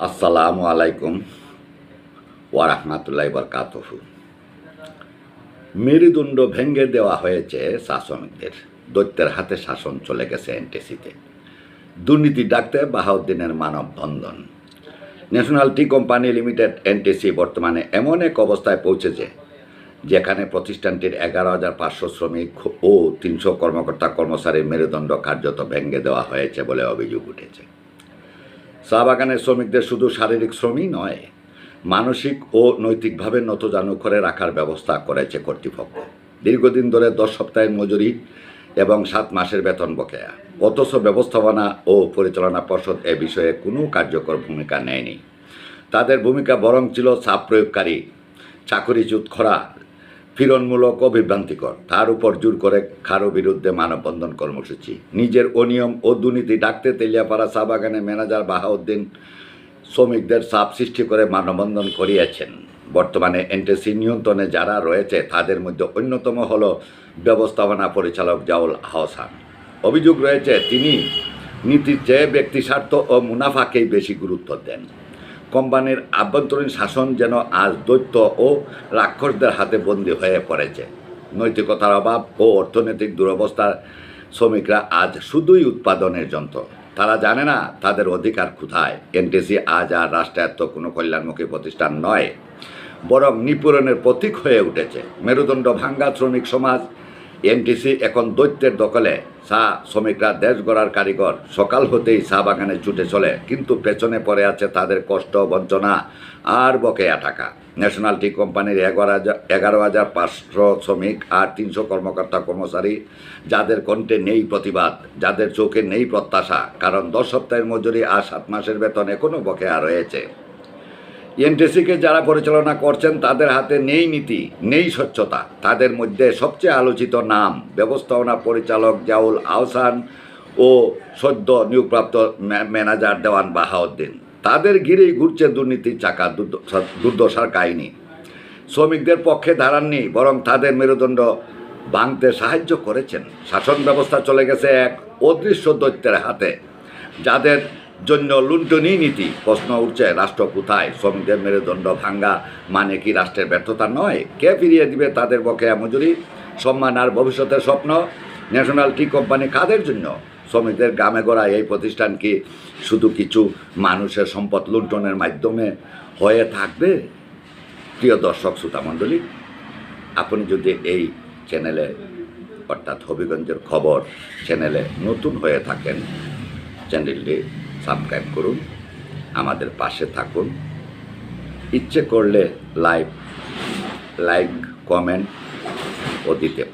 আসসালামু আলাইকুম ওয়ারাহমাতুল্লাহ বরকাতহ। মেরুদণ্ড ভেঙে দেওয়া হয়েছে শাসনদের। দৈত্যের হাতে শাসন চলে গেছে এনটিসিতে। দুর্নীতি ডাকতে বাহাউদ্দিনের মানববন্ধন। National tea company limited NTC বর্তমানে এমন এক অবস্থায় পৌঁছেছে, যেখানে প্রতিষ্ঠানটির এগারো হাজার পাঁচশো শ্রমিক ও তিনশো কর্মকর্তা কর্মচারীর মেরুদণ্ড কার্যত ভেঙে দেওয়া হয়েছে বলে অভিযোগ উঠেছে। চা বাগানের শ্রমিকদের শুধু শারীরিক শ্রমই নয়, মানসিক ও নৈতিকভাবে নতজানু করে রাখার ব্যবস্থা করেছে কর্তৃপক্ষ। দীর্ঘদিন ধরে দশ সপ্তাহের মজুরি এবং সাত মাসের বেতন বকেয়া। অথচ ব্যবস্থাপনা ও পরিচালনা পর্ষদ এ বিষয়ে কোনো কার্যকর ভূমিকা নেয়নি। তাদের ভূমিকা বরং ছিল চাপ প্রয়োগকারী, চাকরিচ্যুত খরা ফিরনমূলক ও বিভ্রান্তিকর। তার উপর জোর করে খারো বিরুদ্ধে মানববন্ধন কর্মসূচি। নিজের অনিয়ম ও দুর্নীতি ডাকতে তেলিয়াপাড়া চা বাগানের ম্যানেজার বাহাউদ্দিন শ্রমিকদের চাপ সৃষ্টি করে মানববন্ধন করিয়েছেন। বর্তমানে এনটিসি নিয়ন্ত্রণে যারা রয়েছে, তাদের মধ্যে অন্যতম হল ব্যবস্থাপনা পরিচালক জাউল আহসান। অভিযোগ রয়েছে, তিনি নীতির চেয়ে ব্যক্তি স্বার্থ ও মুনাফাকেই বেশি গুরুত্ব দেন। কোম্পানির আভ্যন্তরীণ শাসন যেন আজ দৈত্য ও রাক্ষসদের হাতে বন্দী হয়ে পড়েছে। নৈতিকতার অভাব ও অর্থনৈতিক দুরবস্থার শ্রমিকরা আজ শুধুই উৎপাদনের যন্ত্র। তারা জানে না তাদের অধিকার কোথায়। এনটিসি আজ আর রাষ্ট্রায়ত্ত কোনো কল্যাণমুখী প্রতিষ্ঠান নয়, বরং নিপূরণের প্রতীক হয়ে উঠেছে। মেরুদণ্ড ভাঙ্গা শ্রমিক সমাজ এনটিসি এখন দৈত্যের দখলে। চা শ্রমিকরা দেশ গড়ার কারিগর। সকাল হতেই চা বাগানে ছুটে চলে, কিন্তু পেছনে পড়ে আছে তাদের কষ্ট বঞ্চনা আর বকেয়া টাকা। ন্যাশনাল টি কোম্পানির এগারো হাজার এগারো হাজার পাঁচশো শ্রমিক আর তিনশো কর্মকর্তা কর্মচারী, যাদের কণ্ঠে নেই প্রতিবাদ, যাদের চোখে নেই প্রত্যাশা, কারণ দশ সপ্তাহের মজুরি আর সাত মাসের বেতন এখনও বকেয়া রয়েছে। এনটিসিকে যারা পরিচালনা করছেন, তাদের হাতে নেই নীতি, নেই স্বচ্ছতা। তাদের মধ্যে সবচেয়ে আলোচিত নাম, ব্যবস্থাপনা পরিচালক জাউল আহসান ও সদ্য নিয়োগপ্রাপ্ত ম্যানেজার দেওয়ান বাহাউদ্দিন। তাদের ঘিরেই ঘুরছে দুর্নীতির চাকা দুর্দশার কাহিনী। শ্রমিকদের পক্ষে দাঁড়াননি, বরং তাদের মেরুদণ্ড ভাঙতে সাহায্য করেছেন। শাসন ব্যবস্থা চলে গেছে এক অদৃশ্য দৈত্যের হাতে, যাদের জন্য লুণ্ঠনী নীতি। প্রশ্ন উঠছে, রাষ্ট্র কোথায়? শ্রমিকদের মেরুদণ্ড ভাঙ্গা মানে কি রাষ্ট্রের ব্যর্থতা নয়? কে ফিরিয়ে দিবে তাদের বকেয়া মজুরি? সম্মান আর ভবিষ্যতের স্বপ্ন? ন্যাশনাল টি কোম্পানি কাদের জন্য? শ্রমিকদের গ্রামে গড়া এই প্রতিষ্ঠান কি শুধু কিছু মানুষের সম্পদ লুণ্ঠনের মাধ্যমে হয়ে থাকবে? প্রিয় দর্শক শ্রোতামণ্ডলী আপনি যদি এই চ্যানেলে, অর্থাৎ হবিগঞ্জের খবর চ্যানেলে নতুন হয়ে থাকেন, চ্যানেলটি সাবস্ক্রাইব করুন আমাদের পাশে থাকুন। ইচ্ছে করলে লাইভ লাইক কমেন্ট ও দিতে